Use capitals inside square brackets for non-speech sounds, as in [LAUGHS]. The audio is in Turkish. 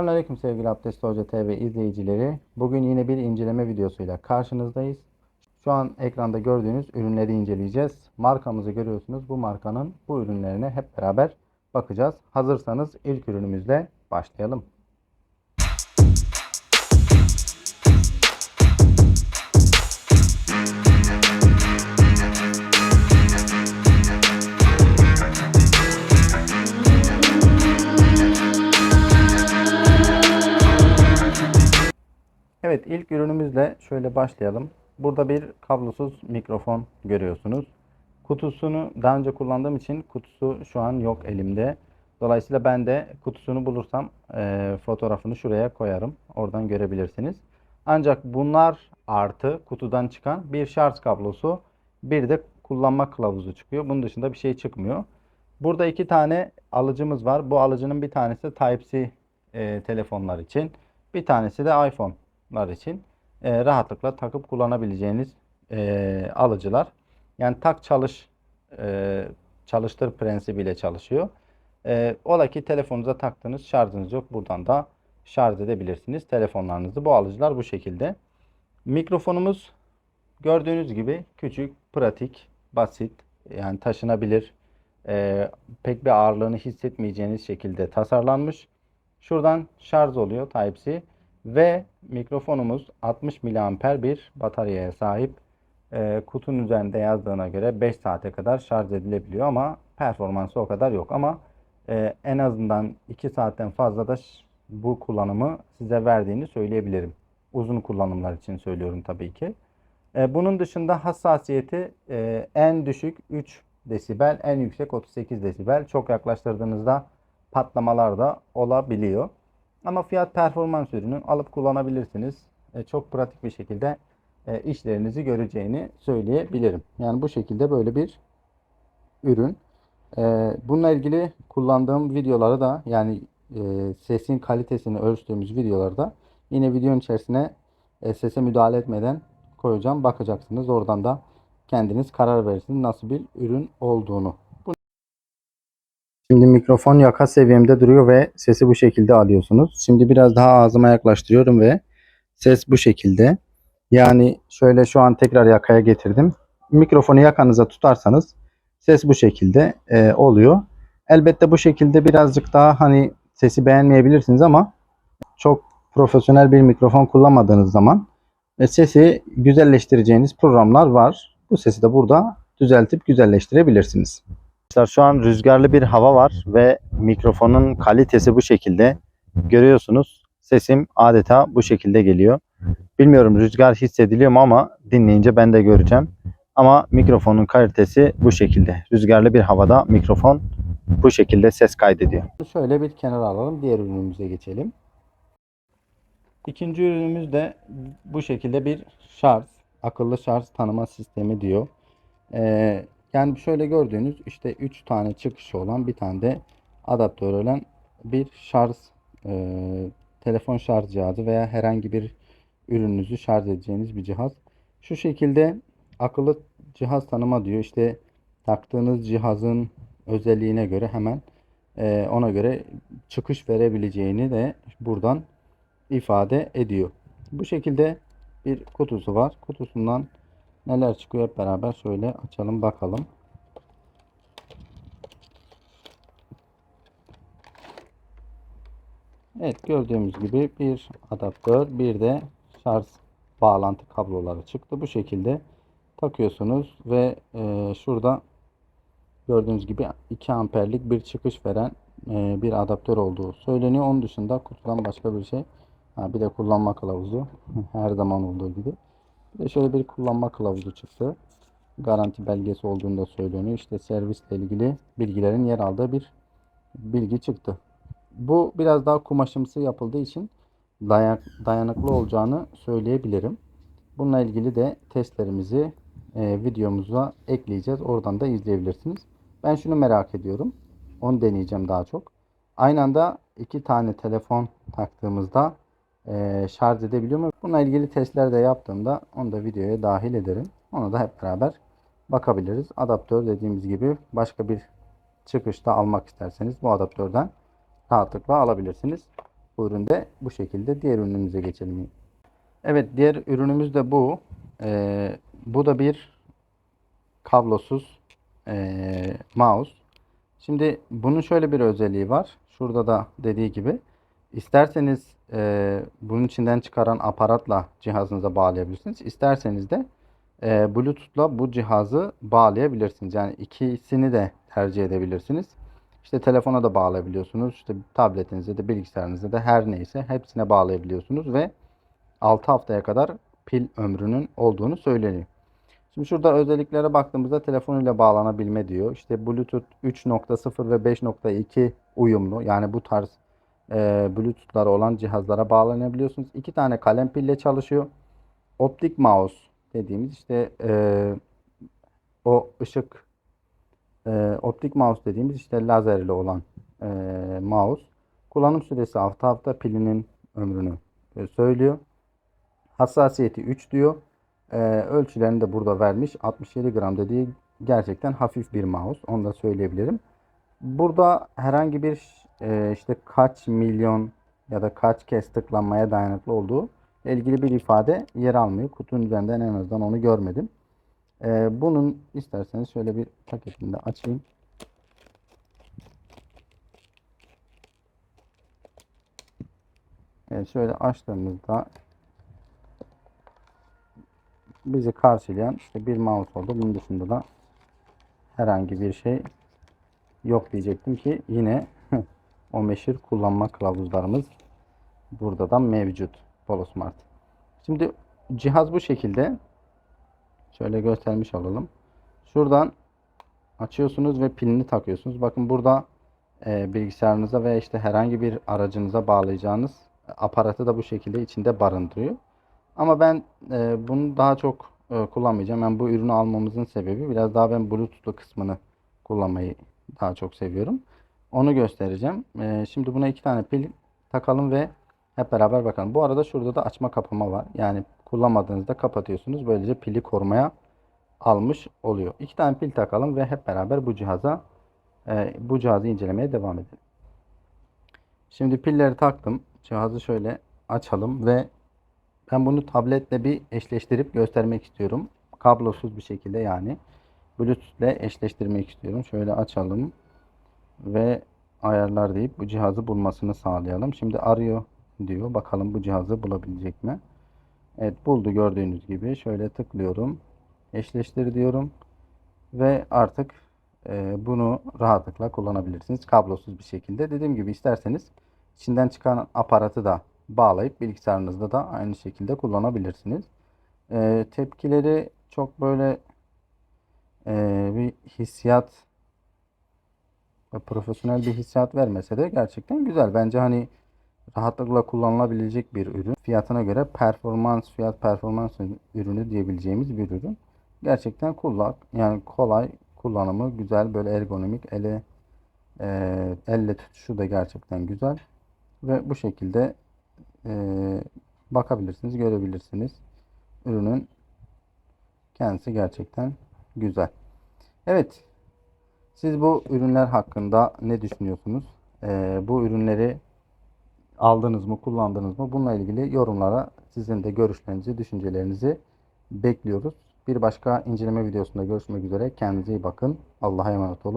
Selamünaleyküm sevgili Abdest Hoca TV izleyicileri. Bugün yine bir inceleme videosuyla karşınızdayız. Şu an ekranda gördüğünüz ürünleri inceleyeceğiz. Markamızı görüyorsunuz. Bu markanın bu ürünlerine hep beraber bakacağız. Hazırsanız ilk ürünümüzle başlayalım. İlk ürünümüzle şöyle başlayalım. Burada bir kablosuz mikrofon görüyorsunuz. Kutusunu daha önce kullandığım için kutusu şu an yok elimde. Dolayısıyla ben de kutusunu bulursam e, fotoğrafını şuraya koyarım. Oradan görebilirsiniz. Ancak bunlar artı kutudan çıkan bir şarj kablosu bir de kullanma kılavuzu çıkıyor. Bunun dışında bir şey çıkmıyor. Burada iki tane alıcımız var. Bu alıcının bir tanesi Type-C e, telefonlar için. Bir tanesi de iPhone'lar için. E, rahatlıkla takıp kullanabileceğiniz e, alıcılar. Yani tak çalış e, çalıştır prensibiyle çalışıyor. E, ola ki telefonunuza taktığınız şarjınız yok. Buradan da şarj edebilirsiniz telefonlarınızı. Bu alıcılar bu şekilde. Mikrofonumuz gördüğünüz gibi küçük, pratik, basit, yani taşınabilir, e, pek bir ağırlığını hissetmeyeceğiniz şekilde tasarlanmış. Şuradan şarj oluyor Type-C ve mikrofonumuz 60 mAh bir bataryaya sahip. E, kutunun üzerinde yazdığına göre 5 saate kadar şarj edilebiliyor ama performansı o kadar yok. Ama e, en azından 2 saatten fazla da bu kullanımı size verdiğini söyleyebilirim. Uzun kullanımlar için söylüyorum tabii ki. E, bunun dışında hassasiyeti e, en düşük 3 desibel, en yüksek 38 desibel. Çok yaklaştırdığınızda patlamalar da olabiliyor. Ama fiyat performans ürünü alıp kullanabilirsiniz. E, çok pratik bir şekilde e, işlerinizi göreceğini söyleyebilirim. Yani bu şekilde böyle bir ürün. E, bununla ilgili kullandığım videoları da yani e, sesin kalitesini ölçtüğümüz videolarda yine videonun içerisine e, sese müdahale etmeden koyacağım. Bakacaksınız. Oradan da kendiniz karar verirsiniz nasıl bir ürün olduğunu. Şimdi mikrofon yaka seviyemde duruyor ve sesi bu şekilde alıyorsunuz. Şimdi biraz daha ağzıma yaklaştırıyorum ve ses bu şekilde. Yani şöyle şu an tekrar yakaya getirdim. Mikrofonu yakanıza tutarsanız ses bu şekilde e, oluyor. Elbette bu şekilde birazcık daha hani sesi beğenmeyebilirsiniz ama çok profesyonel bir mikrofon kullanmadığınız zaman e, sesi güzelleştireceğiniz programlar var. Bu sesi de burada düzeltip güzelleştirebilirsiniz. Arkadaşlar şu an rüzgarlı bir hava var ve mikrofonun kalitesi bu şekilde. Görüyorsunuz sesim adeta bu şekilde geliyor. Bilmiyorum rüzgar hissediliyor mu ama dinleyince ben de göreceğim. Ama mikrofonun kalitesi bu şekilde. Rüzgarlı bir havada mikrofon bu şekilde ses kaydediyor. Şöyle bir kenara alalım. Diğer ürünümüze geçelim. İkinci ürünümüz de bu şekilde bir şarj, akıllı şarj tanıma sistemi diyor. Ee, yani şöyle gördüğünüz işte 3 tane çıkışı olan bir tane de adaptör olan bir şarj e, telefon şarj cihazı veya herhangi bir ürününüzü şarj edeceğiniz bir cihaz. Şu şekilde akıllı cihaz tanıma diyor. İşte taktığınız cihazın özelliğine göre hemen e, ona göre çıkış verebileceğini de buradan ifade ediyor. Bu şekilde bir kutusu var. Kutusundan neler çıkıyor hep beraber şöyle açalım bakalım. Evet gördüğümüz gibi bir adaptör bir de şarj bağlantı kabloları çıktı. Bu şekilde takıyorsunuz ve e, şurada gördüğünüz gibi 2 amperlik bir çıkış veren e, bir adaptör olduğu söyleniyor. Onun dışında kutudan başka bir şey. Ha, bir de kullanma kılavuzu [LAUGHS] her zaman olduğu gibi. Şöyle bir kullanma kılavuzu çıktı. Garanti belgesi olduğunda söyleniyor. İşte servisle ilgili bilgilerin yer aldığı bir bilgi çıktı. Bu biraz daha kumaşımsı yapıldığı için dayan- dayanıklı olacağını söyleyebilirim. Bununla ilgili de testlerimizi e, videomuza ekleyeceğiz. Oradan da izleyebilirsiniz. Ben şunu merak ediyorum. Onu deneyeceğim daha çok. Aynı anda iki tane telefon taktığımızda e, şarj edebiliyor mu? Bununla ilgili testler de yaptığımda onu da videoya dahil ederim. Onu da hep beraber bakabiliriz. Adaptör dediğimiz gibi başka bir çıkışta almak isterseniz bu adaptörden rahatlıkla alabilirsiniz. Bu üründe bu şekilde. Diğer ürünümüze geçelim. Evet diğer ürünümüz de bu. Ee, bu da bir kablosuz ee, mouse. Şimdi bunun şöyle bir özelliği var. Şurada da dediği gibi. İsterseniz ee, bunun içinden çıkaran aparatla cihazınıza bağlayabilirsiniz. İsterseniz de ee, Bluetooth'la bu cihazı bağlayabilirsiniz. Yani ikisini de tercih edebilirsiniz. İşte telefona da bağlayabiliyorsunuz. İşte tabletinize de bilgisayarınıza da her neyse hepsine bağlayabiliyorsunuz ve 6 haftaya kadar pil ömrünün olduğunu söyleniyor. Şimdi şurada özelliklere baktığımızda telefonuyla bağlanabilme diyor. İşte Bluetooth 3.0 ve 5.2 uyumlu. Yani bu tarz e, Bluetooth'ları olan cihazlara bağlanabiliyorsunuz. İki tane kalem pille çalışıyor. Optik mouse dediğimiz işte e, o ışık e, optik mouse dediğimiz işte lazerli olan e, mouse. Kullanım süresi hafta hafta pilinin ömrünü e, söylüyor. Hassasiyeti 3 diyor. E, ölçülerini de burada vermiş. 67 gram dediği gerçekten hafif bir mouse. Onu da söyleyebilirim. Burada herhangi bir e, işte kaç milyon ya da kaç kez tıklanmaya dayanıklı olduğu ilgili bir ifade yer almıyor. Kutunun üzerinden en azından onu görmedim. Ee, bunun isterseniz şöyle bir paketini de açayım. Evet, şöyle açtığımızda bizi karşılayan işte bir mouse oldu. Bunun dışında da herhangi bir şey yok diyecektim ki yine [LAUGHS] o meşhur kullanma kılavuzlarımız burada da mevcut. Polo Smart. Şimdi cihaz bu şekilde. Şöyle göstermiş olalım. Şuradan açıyorsunuz ve pilini takıyorsunuz. Bakın burada e, bilgisayarınıza veya işte herhangi bir aracınıza bağlayacağınız aparatı da bu şekilde içinde barındırıyor. Ama ben e, bunu daha çok e, kullanmayacağım. Yani bu ürünü almamızın sebebi biraz daha ben Bluetooth'lu kısmını kullanmayı daha çok seviyorum. Onu göstereceğim. E, şimdi buna iki tane pil takalım ve hep beraber bakalım. Bu arada şurada da açma kapama var. Yani kullanmadığınızda kapatıyorsunuz. Böylece pili korumaya almış oluyor. İki tane pil takalım ve hep beraber bu cihaza e, bu cihazı incelemeye devam edelim. Şimdi pilleri taktım. Cihazı şöyle açalım ve ben bunu tabletle bir eşleştirip göstermek istiyorum. Kablosuz bir şekilde yani. Bluetooth ile eşleştirmek istiyorum. Şöyle açalım ve ayarlar deyip bu cihazı bulmasını sağlayalım. Şimdi arıyor diyor. Bakalım bu cihazı bulabilecek mi? Evet buldu gördüğünüz gibi. Şöyle tıklıyorum. Eşleştir diyorum. Ve artık e, bunu rahatlıkla kullanabilirsiniz. Kablosuz bir şekilde. Dediğim gibi isterseniz içinden çıkan aparatı da bağlayıp bilgisayarınızda da aynı şekilde kullanabilirsiniz. E, tepkileri çok böyle e, bir hissiyat profesyonel bir hissiyat vermese de gerçekten güzel. Bence hani rahatlıkla kullanılabilecek bir ürün. Fiyatına göre performans, fiyat performans ürünü diyebileceğimiz bir ürün. Gerçekten kullan, yani kolay kullanımı güzel, böyle ergonomik, ele e, elle tutuşu da gerçekten güzel. Ve bu şekilde e, bakabilirsiniz, görebilirsiniz. Ürünün kendisi gerçekten güzel. Evet. Siz bu ürünler hakkında ne düşünüyorsunuz? E, bu ürünleri aldınız mı, kullandınız mı? Bununla ilgili yorumlara sizin de görüşlerinizi, düşüncelerinizi bekliyoruz. Bir başka inceleme videosunda görüşmek üzere. Kendinize iyi bakın. Allah'a emanet olun.